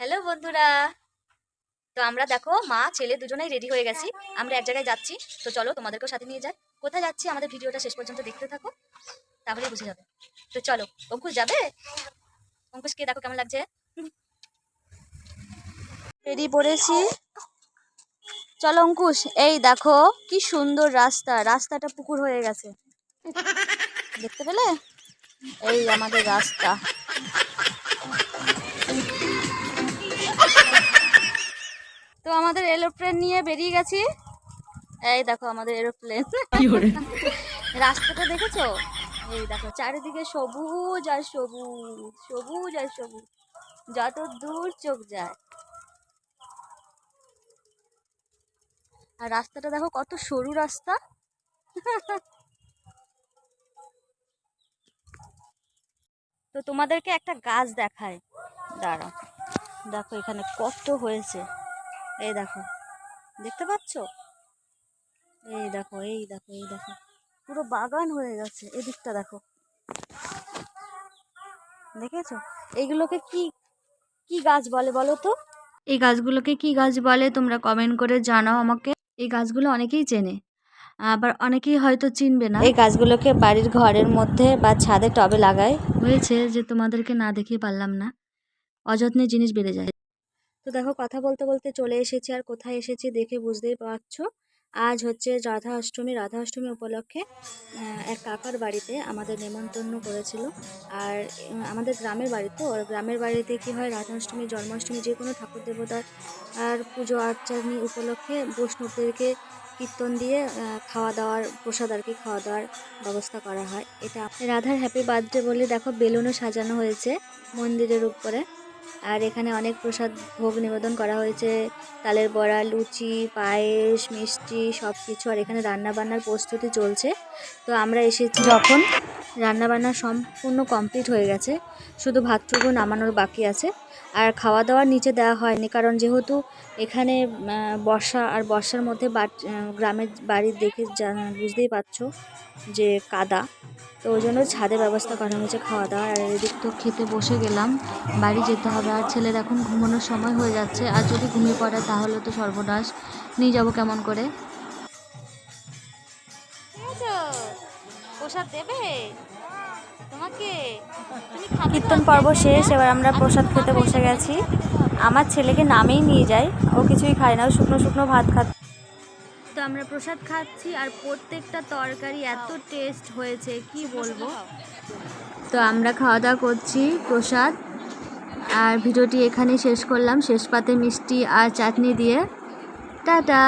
Hello বন্ধুরা। তো আমরা দেখো, মা, ছেলে দুজনেই রেডি হয়ে গেছি। আমরা এক জায়গায় যাচ্ছি। তো চলো তোমাদেরকেও সাথে নিয়ে যাই। কোথায় যাচ্ছি? আমাদের ভিডিওটা শেষ পর্যন্ত দেখতে থাকো। তাহলেই বুঝে যাবে। তো চলো, অঙ্কুশ যাবে? অঙ্কুশকে দেখো কেমন লাগছে। রেডি পড়েছি। চলো অঙ্কুশ, এই দেখো, কি সুন্দর রাস্তা। রাস্তাটা পুকুর হয়ে গেছে। দেখতে পেলে? এই আমাদের রাস্তা। এরোপ্লেন নিয়ে বেরিয়ে গেছি। এই দেখো আমাদের এরোপ্লেন। রাস্তাটা দেখেছ? এই দেখো চারিদিকে সবুজ আর সবুজ সবুজ আর সবুজ। যত দূর চোখ যায়। আর রাস্তাটা দেখো কত সরু রাস্তা। তো তোমাদেরকে একটা গাছ দেখায় দাঁড়াও। দেখো এখানে কত হয়েছে। এই দেখো দেখতে পাচ্ছ? এই দেখো এই দেখো এই দেখো। পুরো বাগান হয়ে গেছে এদিকটা দেখো। দেখেছ? এইগুলোকে কি কি গাছ বলে বলো তো? এই গাছগুলোকে কি গাছ বলে তোমরা কমেন্ট করে জানাও আমাকে। এই গাছগুলো অনেকেই চেনে আবার অনেকেই হয়তো চিনবে না। এই গাছগুলোকে বাড়ির ঘরের মধ্যে বা ছাদে টবে লাগায়। হয়েছে যে তোমাদেরকে না দেখিয়ে পারলাম না। অযত্নে জিনিস বেড়ে যায়। তো দেখো কথা বলতে বলতে চলে এসেছি আর কোথায় এসেছি দেখে বুঝতেই পারছ। আজ হচ্ছে রাধা অষ্টমী। রাধা অষ্টমী উপলক্ষে এক কাকার বাড়িতে আমাদের নেমন্তন্ন করেছিল। আর আমাদের গ্রামের বাড়ি তো গ্রামের বাড়িতে কি হয়, রাধা অষ্টমী, জন্মাষ্টমী, যে কোনো ঠাকুর দেবতার, আর পুজো আর্চানি উপলক্ষে বৈষ্ণবদেরকে কীর্তন দিয়ে খাওয়া দাওয়ার, প্রসাদ আর কি খাওয়া দাওয়ার ব্যবস্থা করা হয়। এটা রাধার হ্যাপি বার্থডে বলে দেখো বেলুনও সাজানো হয়েছে মন্দিরের উপরে। আর এখানে অনেক প্রসাদ ভোগ নিবেদন করা হয়েছে। তালের বড়া, লুচি, পায়েস, মিষ্টি সব কিছু আর এখানে রান্নাবান্নার প্রস্তুতি চলছে। তো আমরা এসেছি যখন রান্নাবান্না সম্পূর্ণ কমপ্লিট হয়ে গেছে, শুধু ভাতটুকু নামানোর বাকি আছে। আর খাওয়া দাওয়া নিচে দেওয়া হয়নি, কারণ যেহেতু এখানে বর্ষা আর বর্ষার মধ্যে গ্রামের বাড়ি দেখে বুঝতেই পারছ যে কাদা। তো ওই জন্য ছাদে ব্যবস্থা করা হয়েছে খাওয়া দাওয়ার আর এদিক তো খেতে বসে গেলাম। বাড়ি যেতে হবে। আর ছেলের এখন ঘুমানোর সময় হয়ে যাচ্ছে। আর যদি ঘুমিয়ে পড়ে তাহলে তো সর্বনাশ। নিয়ে যাব কেমন করে? প্রসাদ দেবে? তোমাকে? কীর্তন পর্ব শেষ। এবার আমরা প্রসাদ খেতে বসে গেছি। আমার ছেলেকে নামেই নিয়ে যাই। ও কিছুই খায় না। শুকনো শুকনো ভাত খাচ্ছে। তো আমরা প্রসাদ খাচ্ছি আর প্রত্যেকটা তরকারি এত টেস্ট হয়েছে, কি বলব? তো আমরা খাওয়া দাওয়া করছি প্রসাদ। আর ভিডিওটি এখানে শেষ করলাম। শেষ পাতে মিষ্টি আর চাটনি দিয়ে। টাটা!